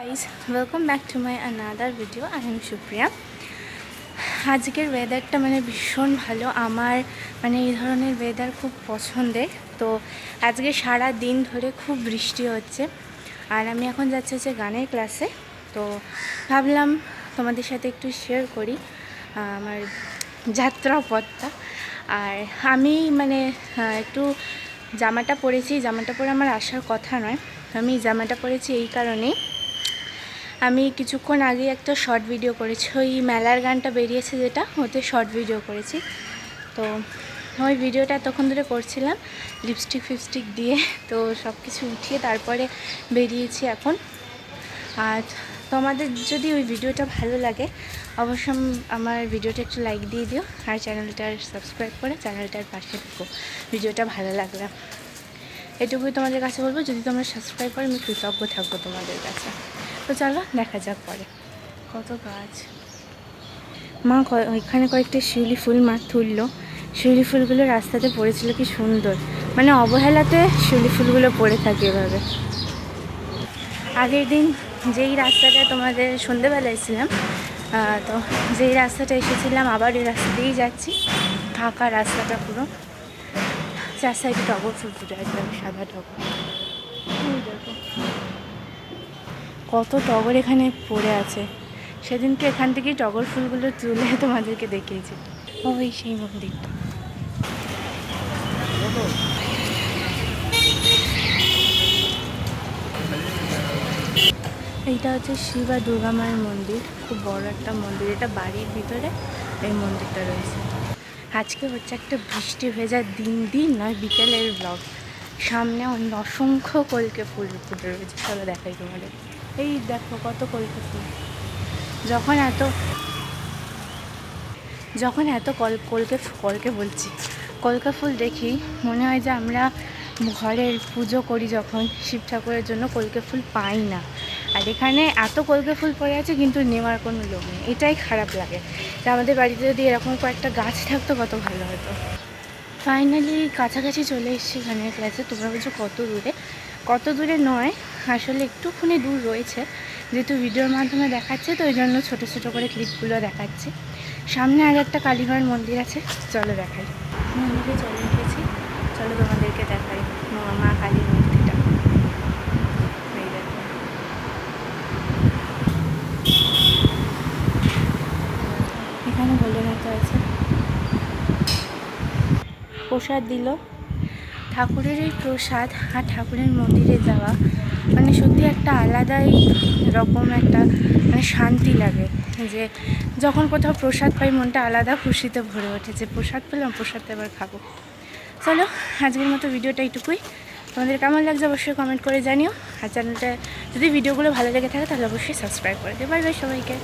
Guys welcome back to my another video I am Supriya আজকের ওয়েদারটা মানে ভীষণ ভালো। আমার মানে এই ধরনের ওয়েদার খুব পছন্দের। তো আজকে সারা দিন ধরে খুব বৃষ্টি হচ্ছে। আর আমি এখন যাচ্ছি হচ্ছে গানের ক্লাসে তো ভাবলাম তোমাদের সাথে একটু শেয়ার করি আমার যাত্রাপথটা। আর আমি মানে একটু জামাটা পরেছি। জামাটা পরে আমার আসার কথা নয়। আমি জামাটা পরেছি এই কারণেই। আমি কিছুক্ষণ আগে একটা শর্ট ভিডিও করেছি। ওই মেলার গানটা বেরিয়েছে যেটা, ওতে শর্ট ভিডিও করেছি। তো ওই ভিডিওটা তখন ধরে করছিলাম লিপস্টিক ফিপস্টিক দিয়ে, তো সব কিছু উঠিয়ে তারপরে বেরিয়েছি এখন। আর তোমাদের যদি ওই ভিডিওটা ভালো লাগে অবশ্যই আমার ভিডিওটা একটু লাইক দিয়ে দিও, আর চ্যানেলটার সাবস্ক্রাইব করে চ্যানেলটার পাশে থাকো ভিডিওটা ভালো লাগলে। এটুকুই তোমাদের কাছে বলব, যদি তোমরা সাবস্ক্রাইব করো, আমি কৃতজ্ঞ থাকব তোমাদের কাছে। তো চলো, দেখা যাক পরে। কত গাছ। মা ওইখানে কয়েকটা শিউলি ফুল মা তুললো। শিউলি ফুলগুলো রাস্তাতে পড়েছিল, কি সুন্দর। মানে অবহেলাতে শিউলি ফুলগুলো পড়ে থাকে এভাবে। আগের দিন যেই রাস্তাটা তোমাদের সন্ধেবেলা এসেছিলাম তো যেই রাস্তাটা এসেছিলাম, আবার এই রাস্তা দিয়েই যাচ্ছি। ফাঁকা রাস্তাটা পুরো। চার সাইডে টগর ফুল ফুটে একদম সাদা টগর। কত টগর এখানে পড়ে আছে। সেদিনকে এখান থেকেই টগর ফুলগুলো তুলে তোমাদেরকে দেখিয়েছি। ওই সেই মন্দিরটা। এইটা হচ্ছে শিবা দুর্গা মায়ের মন্দির। খুব বড় একটা মন্দির। এটা বাড়ির ভিতরে এই মন্দিরটা রয়েছে। আজকে হচ্ছে একটা বৃষ্টি ভেজা দিন দিন নয়, বিকেলের ব্লগ সামনে অসংখ্য কলকে ফুল ফুটে রয়েছে। চলো দেখাই তোমাদের। এই দেখো কত কলকে ফুল যখন এত যখন এত কল কলকে কলকে বলছি, কলকা ফুল দেখি, মনে হয় যে আমরা ঘরের পুজো করি যখন, শিব ঠাকুরের জন্য কলকে ফুল পাই না। আর এখানে এত কলকে ফুল পড়ে আছে, কিন্তু নেওয়ার কোনো লোক নেই। এটাই খারাপ লাগে। যে আমাদের বাড়িতে যদি এরকম কয়েকটা গাছ থাকতো, কত ভালো হতো। ফাইনালি কাছাকাছি চলে এসেছি গানের ক্লাসে তোমরা বলছো কত দূরে? কত দূরে নয় আসলে একটুখানি দূর রয়েছে, যেহেতু ভিডিওর মাধ্যমে দেখাচ্ছে, তো ওই জন্য ছোটো ছোটো করে ক্লিপগুলো দেখাচ্ছি। সামনে আর একটা কালীমার মন্দির আছে, চলো দেখাই। মন্দিরে চলে এসেছি, চলো তোমাদেরকে দেখাই মা- কালীর মূর্তিটা। এখানে ভোলেনাথ আছে। প্রসাদ দিল। ঠাকুরের প্রসাদ আর ঠাকুরের মন্দিরে যাওয়া মানে সত্যি একটা আলাদাই রকম একটা মানে শান্তি লাগে যে যখন কোথাও প্রসাদ পাই, মনটা আলাদা খুশিতে ভরে ওঠে যে প্রসাদ পেলাম, প্রসাদ এবার খাব। চলো, আজকের মতো ভিডিওটা এইটুকুই। তোমাদের কেমন লাগছে অবশ্যই কমেন্ট করে জানিও। আর চ্যানেলটা যদি ভিডিওগুলো ভালো লেগে থাকে, তাহলে অবশ্যই সাবস্ক্রাইব করে দিও। বাই বাই সবাইকে।